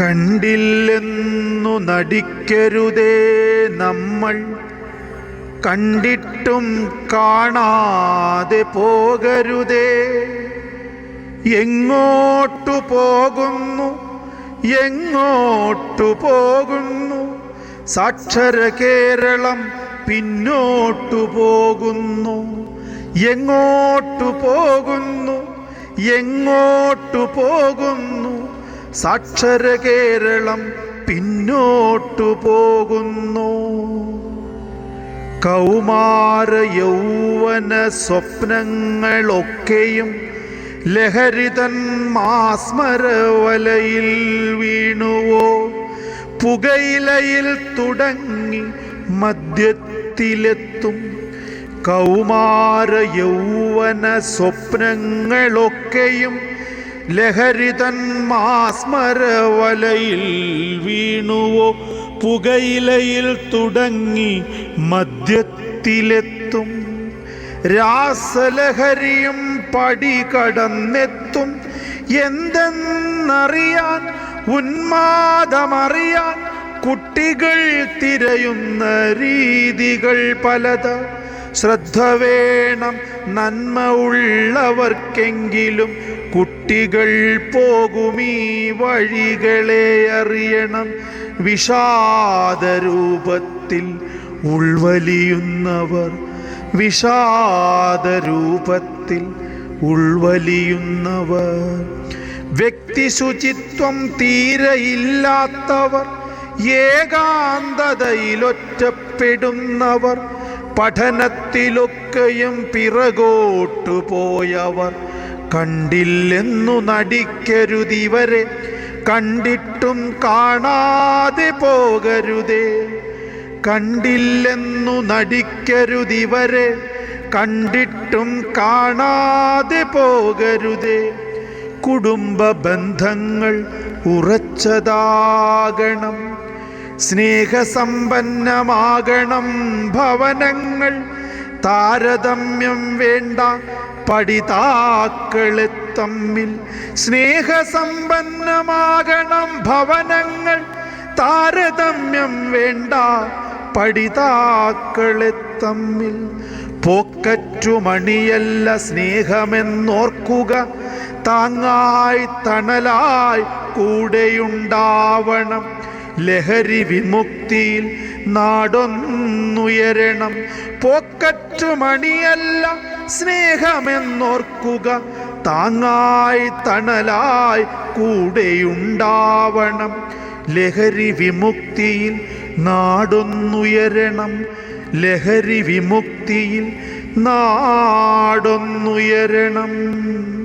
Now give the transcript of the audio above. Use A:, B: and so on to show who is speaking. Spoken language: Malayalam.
A: കണ്ടില്ലെന്നു നടിക്കരുതേ നമ്മൾ. കണ്ടിട്ടും കാണാതെ പോകരുതേ. എങ്ങോട്ടു പോകുന്നു? എങ്ങോട്ടു പോകുന്നു? സാക്ഷര കേരളം പിന്നോട്ടു പോകുന്നു. എങ്ങോട്ടു പോകുന്നു? എങ്ങോട്ടു പോകുന്നു? സാക്ഷര കേരളം പിന്നോട്ടു പോകുന്നു. കൗമാര യൗവന സ്വപ്നങ്ങളൊക്കെയും ലഹരിതൻ മാസ്മരവലയിൽ വീണുവോ? പുകയിലയിൽ തുടങ്ങി മദ്യത്തിലെത്തും. കൗമാര യൗവന സ്വപ്നങ്ങളൊക്കെയും ലഹരിതൻ മാസ്മരവലയിൽ വീണുവോ? പുകയിലയിൽ തുടങ്ങി മദ്യത്തിലെത്തും. രാസലഹരിയും പടി കടന്നെത്തും. എന്തെന്നറിയാൻ ഉന്മാദമറിയാൻ കുട്ടികൾ തിരയുന്ന രീതികൾ പലത്. ശ്രദ്ധ വേണം നന്മ ഉള്ളവർക്കെങ്കിലും കുട്ടികൾ പോകുമീ വഴികളെ അറിയണം. വിഷാദരൂപത്തിൽ ഉൾവലിയുന്നവർ വിഷാദരൂപത്തിൽ ഉൾവലിയുന്നവർ. വ്യക്തി ശുചിത്വം തീരെയില്ലാത്തവർ ഏകാന്തതയിലൊറ്റപ്പെടുന്നവർ പഠനത്തിലൊക്കെയും പിറകോട്ടു പോയവർ കണ്ടില്ലെന്നു നടിക്കരുതിവരെ കണ്ടിട്ടും കാണാതെ പോകരുതേ. കണ്ടില്ലെന്നു നടിക്കരുതിവരെ കണ്ടിട്ടും കാണാതെ പോകരുതേ. കുടുംബ ബന്ധങ്ങൾ ഉറച്ചതാകണം. സ്നേഹസമ്പന്നമാകണം ഭവനങ്ങൾ താരതമ്യം വേണ്ട പഠിതാക്കളെ തമ്മിൽ. സ്നേഹസമ്പന്നമാകണം ഭവനങ്ങൾ താരതമ്യം വേണ്ട പഠിതാക്കളെ തമ്മിൽ. പോക്കറ്റുമണിയല്ല സ്നേഹമെന്നോർക്കുക താങ്ങായി തണലായി കൂടെയുണ്ടാവണം. ലഹരി വിമുക്തിയിൽ നാടൊന്നുയരണം. പോക്കറ്റുമണിയല്ല സ്നേഹമെന്നോർക്കുക. താങ്ങായി തണലായി കൂടെയുണ്ടാവണം. ലഹരി വിമുക്തിയിൽ നാടൊന്നുയരണം. ലഹരി വിമുക്തിയിൽ നാടൊന്നുയരണം.